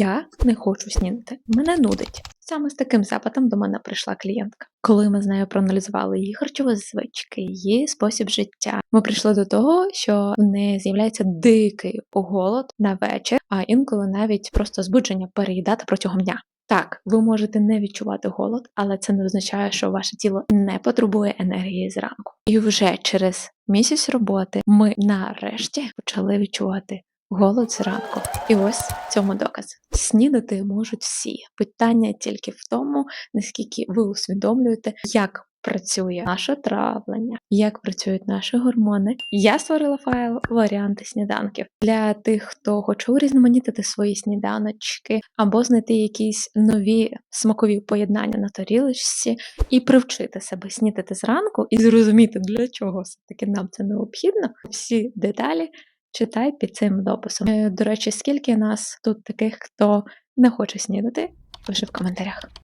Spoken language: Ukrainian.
Я не хочу снідати, мене нудить. Саме з таким запитом до мене прийшла клієнтка. Коли ми з нею проаналізували її харчові звички, її спосіб життя, ми прийшли до того, що в неї з'являється дикий голод на вечір, а інколи навіть просто збудження переїдати протягом дня. Так, ви можете не відчувати голод, але це не означає, що ваше тіло не потребує енергії зранку. І вже через місяць роботи ми нарешті почали відчувати голод зранку. І ось цьому доказ. Снідати можуть всі. Питання тільки в тому, наскільки ви усвідомлюєте, як працює наше травлення, як працюють наші гормони. Я створила файл варіанти сніданків для тих, хто хоче урізноманітити свої сніданочки або знайти якісь нові смакові поєднання на тарілочці і привчити себе снідати зранку і зрозуміти, для чого все-таки нам це необхідно. Всі деталі читай під цим дописом. Е, До речі, скільки нас тут таких, хто не хоче снідати, пиши в коментарях.